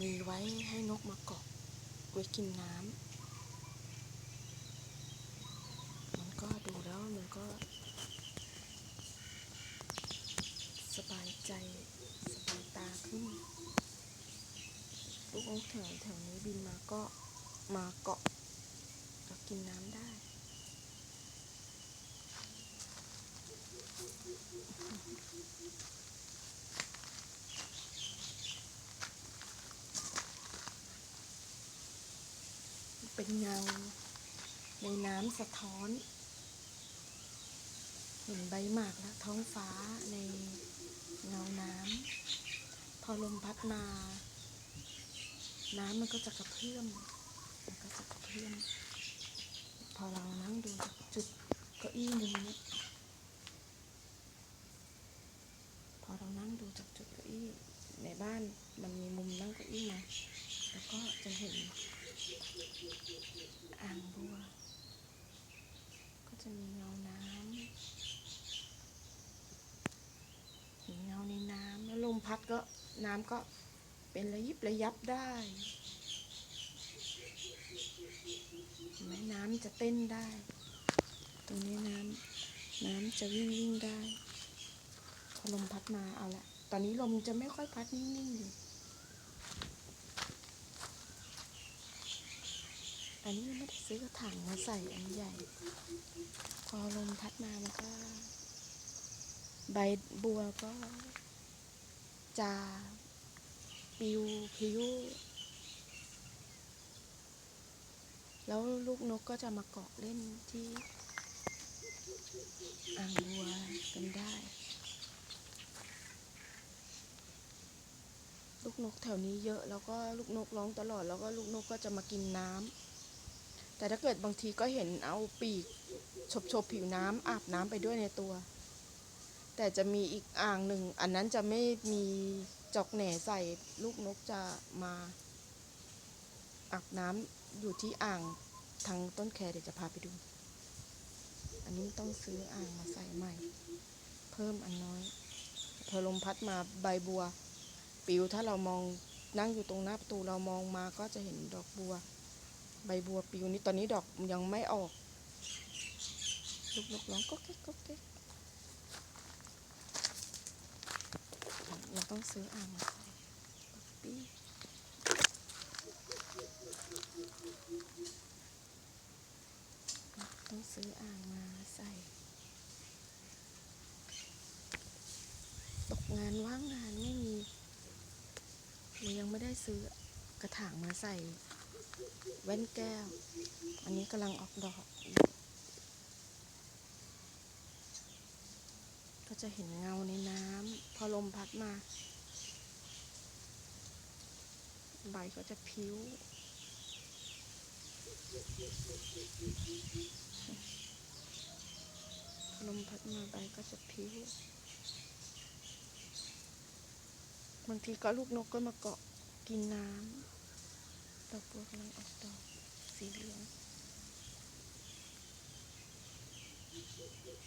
มีไว้ให้นกมาเกาะไว้กินน้ำ มันก็ดูแล้วมันก็ สบายใจ สบายตาขึ้น ลูกนกแถวแถวนี้บินมาก็มาเกาะก็กินน้ำได้ เงา ในน้ำสะท้อน เห็นใบหมากและท้องฟ้าในเงาน้ำพอลมพัดมา น้ำมันก็จะกระเพื่อมมันก็จะกระเพื่อมพอเรานั่งดูจุดเก้าอี้มุมนี้พอเรานั่งดูจากจุดเก้าอี้ในบ้านมันมีมุมนั่งเก้าอี้มาแล้วก็จะเห็น อ่างบัว ก็จะมีเงาน้ำเห็นเงาในน้ำแล้วลม พัดก็น้ำก็เป็นระยิบระยับได้เห็นไหมน้ำจะเต้นได้ ตรงนี้น้ำน้ำจะวิ่งวิ่งได้พอลมพัดมาเอาละตอนนี้ลมจะไม่ค่อยพัดนิ่งๆเลยอันนี้ไม่ได้ซื้อกระถางมาใส่อันใหญ่ พอลมพัดมามันก็ ใบบัวก็ จาปิวพิวแล้วลูกนกก็จะมาเกาะเล่นที่อ่างบัวกันได้ ลูกนกแถวนี้เยอะ แล้วก็ลูกนกร้องตลอด แล้วก็ลูกนกก็จะมากินน้ำแต่ถ้าเกิดบางทีก็เห็นเอาปีกฉบฉบๆผิวน้ำอาบน้ำไปด้วยในตัว แต่จะมีอีกอ่างหนึ่ง อันนั้นจะไม่มีจอกแหน่ใส่ลูกนกจะมาอาบน้ำอยู่ที่อ่างทางต้นแคเดี๋ยวจะพาไปดู อันนี้ต้องซื้ออ่างมาใส่ใหม่ เพิ่มอันน้อย พอลมพัดมาใบบัว ปิวถ้าเรามองนั่งอยู่ตรงหน้าประตูเรามองมาก็จะเห็นดอกบัว ใบบัวปิวนี่ตอนนี้ดอกยังไม่ออก ลูกนกร้องก็เก๊กก็เก๊กเรา ต้องซื้ออ่างมาใส่ป๊อปปี้ต้องซื้ออ่างมาใส่ ตกงานว่างงานไม่มีเรายังไม่ได้ซื้อกระถางมาใส่ แว่นแก้ว อันนี้กำลังออกดอกอยู่ ก็จะเห็นเงาในน้ำพอลมพัดมา ใบก็จะพิ้ว ลมพัดมาใบก็จะพิ้วบางทีก็ลูกนกก็มาเกาะกินน้ำดอกบัวกำลังออกดอกสีเหลือง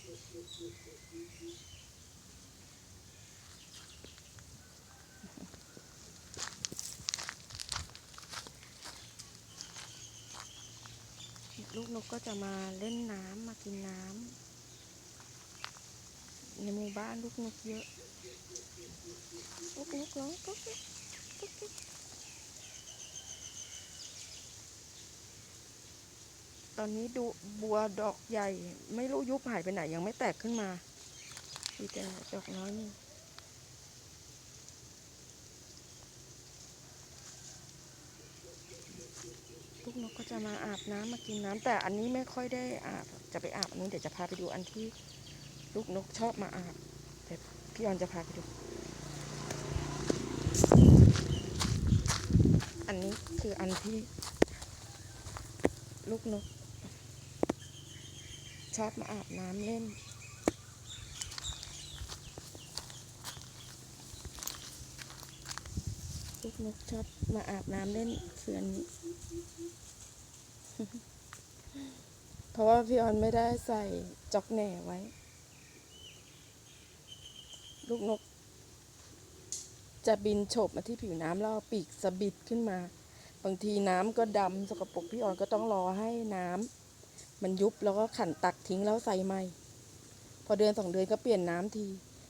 ลูกนกก็จะมาเล่นน้ำมากินน้ำในหมู่บ้านลูกนกเยอะลูกนกร้องก็ก็ก็ ตอนนี้ดูบัวดอกใหญ่ ไม่รู้ยุบหายไปไหนยังไม่แตกขึ้นมามีแต่ดอกน้อยนี่ลูกนกก็จะมาอาบน้ำมากินน้ำแต่อันนี้ไม่ค่อยได้อาบจะไปอาบอันนู้นเดี๋ยวจะพาไปดูอันที่ลูกนกชอบมาอาบเดี๋ยวพี่ออนจะพาไปดู อันนี้คืออันที่ลูกนก ชอบมาอาบน้ำเล่น ลูกนกชอบมาอาบน้ำเล่นเสืออนนี้ เพราะว่าพี่ออนไม่ได้ใส่จอกแหน่ไว้ ลูกนก จะบินโฉบมาที่ผิวน้ำแล้วเอาปีกสะบิดขึ้นมา บางทีน้ำก็ดำสกปรกพี่ออนก็ต้องรอให้น้ำ มันยุบแล้วก็ขันตักทิ้งแล้วใส่ใหม่ พอเดือนสองเดือนก็เปลี่ยนน้ำที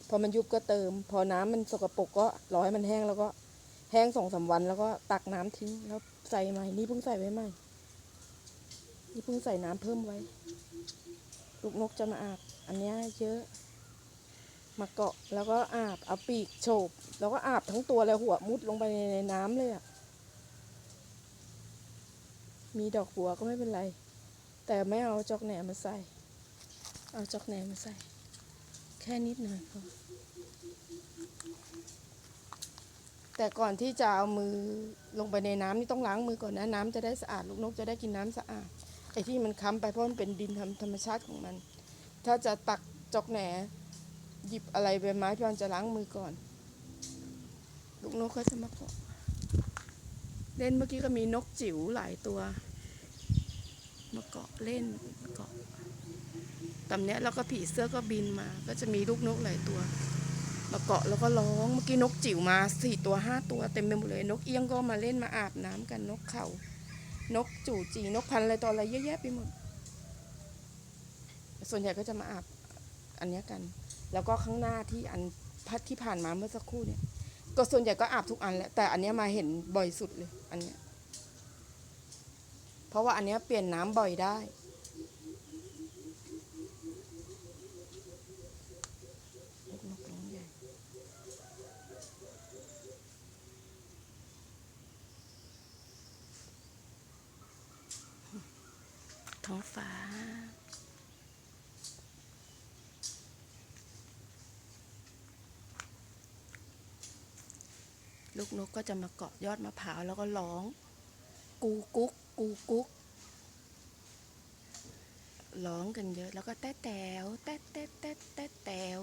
พอมันยุบก็เติม พอน้ำมันสกปรกก็รอให้มันแห้งแล้วก็แห้งสองสามวันแล้วก็ตักน้ำทิ้งแล้วใส่ใหม่ นี่เพิ่งใส่ไว้ใหม่ นี่เพิ่งใส่น้ำเพิ่มไว้ ลูกนกจะมาอาบ อันนี้เยอะ มาเกาะแล้วก็อาบเอาปีกโฉบแล้วก็อาบทั้งตัวเลยหัวมุดลงไปในน้ำเลยอะมีดอกบัวก็ไม่เป็นไร แต่ไม่เอาจอกแหนมาใส่ เอาจอกแหนมาใส่ แค่นิดหน่อยพอแต่ก่อนที่จะเอามือลงไปในน้ำนี่ต้องล้างมือก่อนนะน้ำจะได้สะอาดลูกนกจะได้กินน้ำสะอาดไอ้ที่มันค้ำไปเพราะมันเป็นดินธรรมชาติของมัน ถ้าจะตักจอกแหนหยิบอะไรใบไม้พี่อนจะล้างมือก่อน ลูกนกก็จะมาเกาะเล่นเมื่อกี้ก็มีนกจิ๋วหลายตัว มาเกาะเล่นเกาะตำเนี้ยแล้วก็ผีเสื้อก็บินมา ก็จะมีลูกนกหลายตัว มาเกาะแล้วก็ร้องเมื่อกี้นกจิ๋วมาสี่ตัวห้าตัวเต็มไปหมดเลย นกเอี้ยงก็มาเล่นมาอาบน้ำกันนกเขานกจู่จีนกพันธุ์อะไรต่ออะไรเยอะแยะไปหมด ส่วนใหญ่ก็จะมาอาบอันเนี้ยกัน แล้วก็ข้างหน้าที่อันพัดที่ผ่านมาเมื่อสักครู่เนี่ย ก็ส่วนใหญ่ก็อาบทุกอันแหละแต่อันเนี้ยมาเห็นบ่อยสุดเลย อันเนี้ย ราะว่าอันนี้เปลี่ยนน้ำบ่อยได้ลูกนกร้องใหญ่ท้องฟ้าลูกนกก็จะมาเกาะยอดมะพร้าวแล้วก็ร้อง กูกุ๊ก กูกุ๊กร้องกันเยอะแล้วก็แต้แต๋วแต้แต้แต้แต้แต๋ว